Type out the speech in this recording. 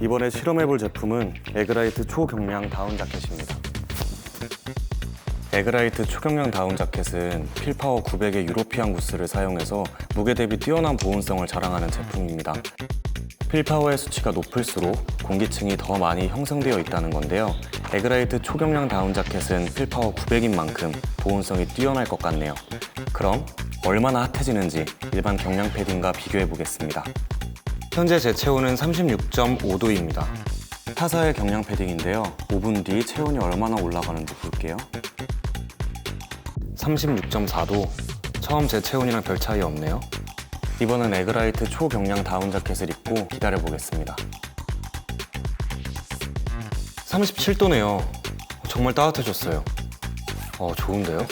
이번에 실험해볼 제품은 에그라이트 초경량 다운 자켓입니다. 에그라이트 초경량 다운 자켓은 필파워 900의 유로피안 구스를 사용해서 무게 대비 뛰어난 보온성을 자랑하는 제품입니다. 필파워의 수치가 높을수록 공기층이 더 많이 형성되어 있다는 건데요. 에그라이트 초경량 다운 자켓은 필파워 900인 만큼 보온성이 뛰어날 것 같네요. 그럼 얼마나 핫해지는지 일반 경량 패딩과 비교해 보겠습니다. 현재 제 체온은 36.5도입니다. 타사의 경량 패딩인데요. 5분 뒤 체온이 얼마나 올라가는지 볼게요. 36.4도. 처음 제 체온이랑 별 차이 없네요. 이번엔 에그라이트 초경량 다운 자켓을 입고 기다려 보겠습니다. 37도네요. 정말 따뜻해졌어요. 어, 좋은데요?